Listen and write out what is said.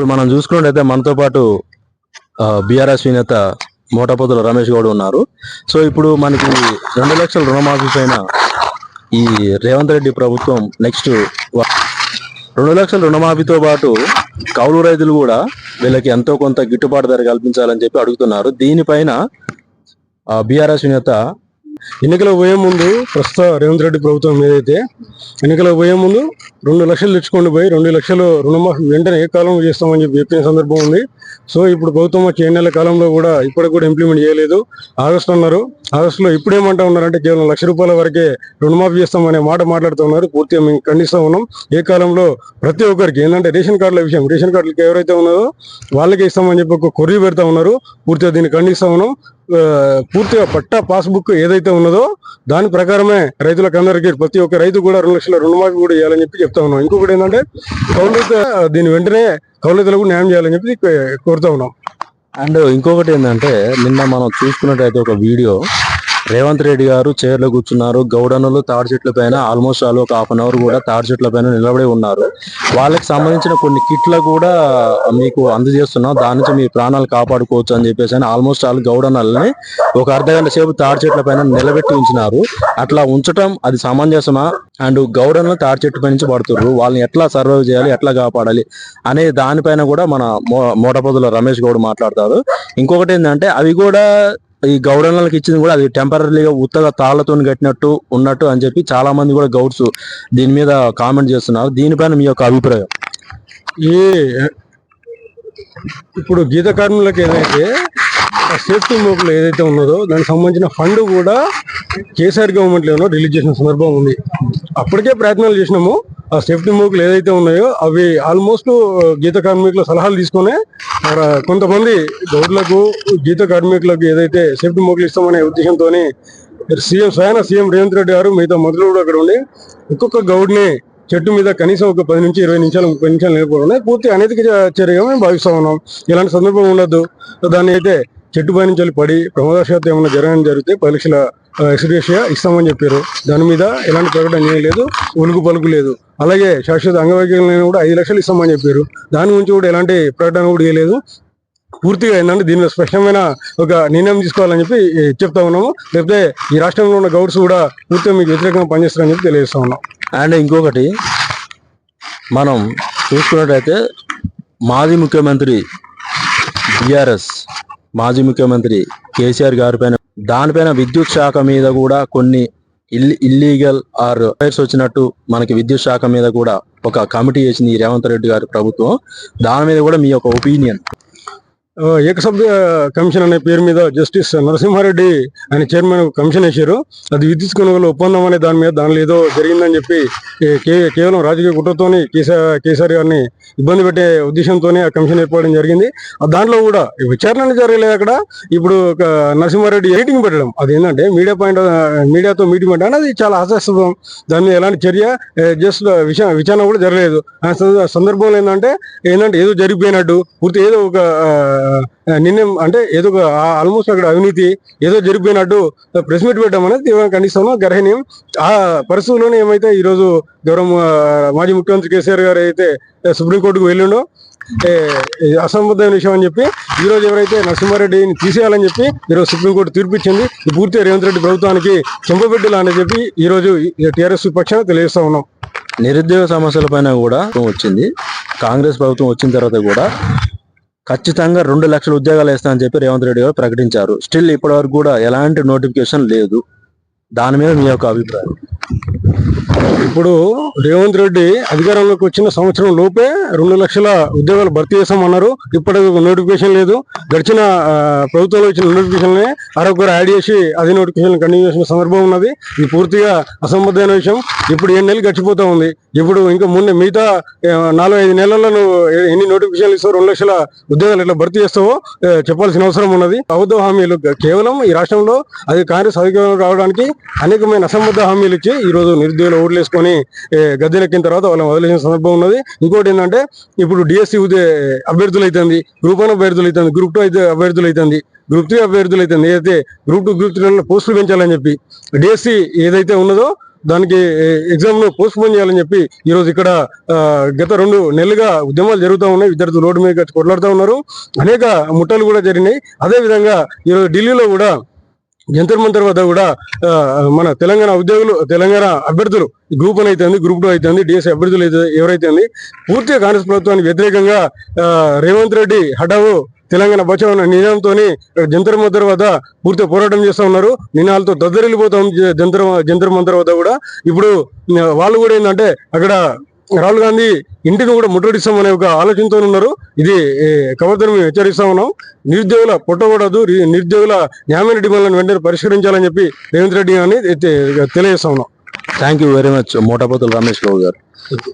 ఇప్పుడు మనం చూసుకున్నట్టయితే మనతో పాటు బీఆర్ఎస్ నేత మోటపోతుల రమేష్ గౌడ్ ఉన్నారు. సో ఇప్పుడు మనకి రెండు లక్షల రుణమాఫీ పైన ఈ రేవంత్ రెడ్డి ప్రభుత్వం నెక్స్ట్ రెండు లక్షల రుణమాఫీతో పాటు కౌలు రైతులు కూడా వీళ్ళకి ఎంతో కొంత గిట్టుబాటు ధర కల్పించాలని చెప్పి అడుగుతున్నారు. దీనిపైన బీఆర్ఎస్ నేత ఎన్నికలకు పోయే ముందు ప్రస్తుత రేవంత్ రెడ్డి ప్రభుత్వం ఏదైతే ఎన్నికలకు పోయే ముందు రెండు లక్షలు తెచ్చుకోండి పోయి రెండు లక్షలు రుణమాఫీ వెంటనే ఏ కాలంలో చేస్తామని చెప్పి చెప్పిన సందర్భం ఉంది. సో ఇప్పుడు ప్రభుత్వం వచ్చే ఎన్నికల కాలంలో కూడా ఇప్పటికి కూడా ఇంప్లిమెంట్ చేయలేదు. ఆగస్టు అన్నారు. ఆగస్టులో ఇప్పుడేమంటా ఉన్నారంటే కేవలం లక్ష రూపాయల వరకే రుణమాఫీ చేస్తామనే మాట మాట్లాడుతున్నారు పూర్తిగా మేము ఖండిస్తూ ఉన్నాం. ఏ కాలంలో ప్రతి ఒక్కరికి ఏంటంటే రేషన్ కార్డుల విషయం రేషన్ కార్డులకి ఎవరైతే ఉన్నదో వాళ్ళకే ఇస్తామని చెప్పి ఒక కొర్రీ పెడతా ఉన్నారు. పూర్తిగా దీన్ని ఖండిస్తా ఉన్నాం. పూర్తిగా పట్టా పాస్బుక్ ఏదైతే ఉన్నదో దాని ప్రకారమే రైతులకు అందరికీ ప్రతి ఒక్క రైతు కూడా రెండు లక్షల రుణమాఫీ కూడా చేయాలని చెప్పి చెప్తా ఉన్నాం. ఇంకొకటి ఏంటంటే కౌలుత దీని వెంటనే కౌలుతలకు న్యాయం చేయాలని చెప్పి కోరుతా ఉన్నాం. అండ్ ఇంకొకటి ఏంటంటే నిన్న మనం చూసుకున్నట్టయితే ఒక వీడియో రేవంత్ రెడ్డి గారు చైర్లో కూర్చున్నారు. గౌడనులు తాడి చెట్ల పైన ఆల్మోస్ట్ ఆల్ ఒక హాఫ్ అన్ అవర్ కూడా తాడి చెట్ల పైన నిలబడి ఉన్నారు. వాళ్ళకి సంబంధించిన కొన్ని కిట్ల కూడా మీకు అందజేస్తున్నాం. దాని నుంచి మీ ప్రాణాలు కాపాడుకోవచ్చు అని చెప్పేసి అని ఆల్మోస్ట్ ఆల్ గౌడనల్ని ఒక అర్ధ గంట సేపు తాడి చెట్ల పైన నిలబెట్టి ఉంచినారు. అట్లా ఉంచటం అది సమంజసమా? అండ్ గౌడన్లు తాడి చెట్టు పై నుంచి పడుతున్నారు వాళ్ళని ఎట్లా సర్వైవ్ చేయాలి ఎట్లా కాపాడాలి అనే దానిపైన కూడా మన మో రమేష్ గౌడ్ మాట్లాడతారు. ఇంకొకటి ఏంటంటే అవి కూడా ఈ గౌడన్లకి ఇచ్చింది కూడా అది టెంపరీగా ఉత్తగా తాళ్ళతో కట్టినట్టు ఉన్నట్టు అని చెప్పి చాలా మంది కూడా గౌడ్స్ దీని మీద కామెంట్ చేస్తున్నారు. దీనిపైన మీ యొక్క అభిప్రాయం? ఈ ఇప్పుడు గీత కార్మికులకు ఏదైతే సేఫ్టీ మోకులు ఏదైతే ఉన్నదో దానికి సంబంధించిన ఫండ్ కూడా కేసీఆర్ గవర్నమెంట్ రిలీజ్ చేసిన సందర్భం ఉంది. అప్పటికే ప్రయత్నాలు చేసినాము. ఆ సేఫ్టీ మూకులు ఏదైతే ఉన్నాయో అవి ఆల్మోస్ట్ గీత కార్మికుల సలహాలు తీసుకొని కొంతమంది గౌడ్లకు గీత కార్మికులకు ఏదైతే సేఫ్టీ మూకులు ఇస్తామనే ఉద్దేశంతో సీఎం స్వయాన సీఎం రేవంత్ రెడ్డి గారు మిగతా మంత్రులు కూడా అక్కడ ఉండి ఒక్కొక్క గౌడ్ని చెట్టు మీద కనీసం ఒక పది నుంచి ఇరవై నిమిషాలు ముప్పై నిమిషాలు నిలబడి పూర్తి అనేక చర్యగా మేము భావిస్తా ఉన్నాం. ఇలాంటి సందర్భం ఉండదు దాన్ని అయితే చెట్టు పై నుంచి పడి ప్రమాదశాత్తు ఏమైనా జరగడం జరిగితే పది లక్షల ఎక్స్గ్రేషియా ఇస్తామని చెప్పారు. దాని మీద ఎలాంటి ప్రకటన చేయలేదు ఉలుగు పలుకు లేదు. అలాగే శాశ్వత అంగవైకల్యం కూడా ఐదు లక్షలు ఇస్తామని చెప్పారు. దాని గురించి కూడా ఎలాంటి ప్రకటన కూడా చేయలేదు పూర్తిగా ఏంటంటే దీనిలో స్పష్టమైన ఒక నిర్ణయం తీసుకోవాలని చెప్పి చెప్తా ఉన్నాము. లేకపోతే ఈ రాష్ట్రంలో ఉన్న గౌడ్స్ కూడా పూర్తిగా మీకు వ్యతిరేకంగా పనిచేస్తారని చెప్పి తెలియజేస్తా ఉన్నాం. అండ్ ఇంకొకటి మనం చూసుకున్నట్టయితే మాజీ ముఖ్యమంత్రి బీఆర్ఎస్ మాజీ ముఖ్యమంత్రి కేసీఆర్ గారి పైన దానిపైన విద్యుత్ శాఖ మీద కూడా కొన్ని ఇల్ ఇల్లీగల్ ఆర్ ఫైర్స్ వచ్చినట్టు మనకి విద్యుత్ శాఖ మీద కూడా ఒక కమిటీ వేసింది రేవంత్ రెడ్డి గారి ప్రభుత్వం. దాని మీద కూడా మీ యొక్క ఒపీనియన్? ఏకసభ్య కమిషన్ అనే పేరు మీద జస్టిస్ నరసింహారెడ్డి ఆయన చైర్మన్ కమిషన్ వేశారు. అది విద్యుత్ కొనుగోలు ఒప్పందం అనే దాని మీద దానిలో ఏదో జరిగిందని చెప్పి కే- కేవలం రాజకీయ కుట్రతోని కేసీఆర్ కేసీఆర్ గారిని ఇబ్బంది పెట్టే ఉద్దేశంతోనే ఆ కమిషన్ ఏర్పడడం జరిగింది. దాంట్లో కూడా విచారణ జరగలేదు అక్కడ. ఇప్పుడు ఒక నరసింహారెడ్డి ఎడిటింగ్ పెట్టడం అది ఏంటంటే మీడియా పాయింట్ మీడియాతో మీటింగ్ పెట్టడం అది చాలా హాస్యాస్పదం దాని మీద ఎలాంటి చర్య జస్ట్ విష విచారణ కూడా జరగలేదు. ఆ సందర్భంలో ఏంటంటే ఏంటంటే ఏదో జరిగిపోయినట్టు పూర్తి ఏదో ఒక ఆ, నిర్ణయం అంటే ఏదో ఒక ఆల్మోస్ట్ అక్కడ అవినీతి ఏదో జరిగిపోయినట్టు ప్రెస్ మీట్ పెట్టడం అనేది తీవ్రంగా ఖండిస్తాను గర్హనీయం ఆ పరిస్థితుల్లోనే ఏమైతే ఈ రోజు గౌరవ మాజీ ముఖ్యమంత్రి కేసీఆర్ గారు అయితే సుప్రీంకోర్టుకు వెళ్ళిండో అసంబద్ధమైన విషయం అని చెప్పి ఈ రోజు ఎవరైతే నరసింహారెడ్డిని తీసేయాలని చెప్పి ఈరోజు సుప్రీంకోర్టు తీర్పు ఇచ్చింది. పూర్తిగా రేవంత్ రెడ్డి ప్రభుత్వానికి చెంపబెట్టాలని అని చెప్పి ఈ రోజు టీఆర్ఎస్ పక్షాన తెలియజేస్తా ఉన్నాం. నిరుద్యోగ సమస్యల పైన కూడా వచ్చింది. కాంగ్రెస్ ప్రభుత్వం వచ్చిన తర్వాత కూడా ఖచ్చితంగా రెండు లక్షల ఉద్యోగాలు వేస్తా చెప్పి రేవంత్ రెడ్డి గారు ప్రకటించారు. స్టిల్ ఇప్పటి వరకు కూడా ఎలాంటి నోటిఫికేషన్ లేదు. దాని మీద మీ యొక్క అభిప్రాయం. ఇప్పుడు రేవంత్ రెడ్డి అధికారంలోకి వచ్చిన సంవత్సరం లోపే రెండు లక్షల ఉద్యోగాలు భర్తీ చేస్తామన్నారు ఇప్పటికి నోటిఫికేషన్ లేదు. గడిచిన ప్రభుత్వంలో ఇచ్చిన నోటిఫికేషన్ అరొకరు యాడ్ చేసి అదే నోటిఫికేషన్ కంటిన్యూ చేసిన సందర్భం ఉన్నది. ఇది పూర్తిగా అసంబద్ధమైన విషయం. ఇప్పుడు ఎన్ని నెలలు గడిచిపోతా ఉంది? ఇప్పుడు ఇంకా ముందు మిగతా నాలుగు ఐదు నెలల్లో నువ్వు ఎన్ని నోటిఫికేషన్లు ఇస్తావు రెండు లక్షల ఉద్యోగాలు ఎట్లా భర్తీ చేస్తావో చెప్పాల్సిన అవసరం ఉన్నది. అబద్ధ హామీలు కేవలం ఈ రాష్ట్రంలో అది కాంగ్రెస్ అధికారంలో రావడానికి అనేకమైన అసంబద్ధ హామీలు ఇచ్చి ఈ రోజు నిరుద్యోగులు ఓట్లు వదిలేసుకొని గద్దెనెక్కిన తర్వాత వాళ్ళని వదిలేసిన సందర్భం ఉన్నది. ఇంకోటి ఏంటంటే ఇప్పుడు డిఎస్సి అభ్యర్థులు అవుతుంది గ్రూప్ వన్ అభ్యర్థులు అవుతుంది గ్రూప్ టూ అయితే అభ్యర్థులు అవుతుంది గ్రూప్ త్రీ అభ్యర్థులు అవుతుంది ఏదైతే గ్రూప్ టూ గ్రూప్ త్రీ పోస్టులు పెంచాలని చెప్పి డిఎస్సి ఏదైతే ఉన్నదో దానికి ఎగ్జామ్ను పోస్ట్ పోన్ చేయాలని చెప్పి ఈ రోజు ఇక్కడ గత రెండు నెలలుగా ఉద్యమాలు జరుగుతూ ఉన్నాయి. విద్యార్థులు రోడ్డు మీద కొట్లాడుతూ ఉన్నారు. అనేక ముట్టలు కూడా జరిగినాయి. అదే విధంగా ఈరోజు ఢిల్లీలో కూడా జంతర్ మంతర్ వద్ద కూడా మన తెలంగాణ ఉద్యోగులు తెలంగాణ అభ్యర్థులు గ్రూప్ వన్ అయితే గ్రూప్ టూ అయితే డిఎస్ అభ్యర్థులు అయితే ఎవరైతే ఉంది పూర్తిగా కాంగ్రెస్ ప్రభుత్వానికి వ్యతిరేకంగా రేవంత్ రెడ్డి హడావు తెలంగాణ బచావ్ నినాదంతో జంతర్ మంతర్ వద్ద పూర్తిగా పోరాటం చేస్తూ ఉన్నారు. నినాలతో దద్దరిల్లిపోతాం ఉంది జంతర్ జంతర్ మంతర్ వద్ద కూడా. ఇప్పుడు వాళ్ళు కూడా ఏంటంటే అక్కడ రాహుల్ గాంధీ ఇంటిని కూడా ముట్టడిస్తామనే ఒక ఆలోచనతో ఉన్నారు. ఇది ఏ, కవర్తను మేము హెచ్చరిస్తా ఉన్నాం. నిరుద్యోగుల పొట్టకూడదు నిరుద్యోగుల న్యాయమైన డిమాండ్లను వెంటనే పరిష్కరించాలని చెప్పి రేవంత్ రెడ్డి గారిని తెలియజేస్తా ఉన్నాం. Thank you very much Motapothula Ramesh గారు.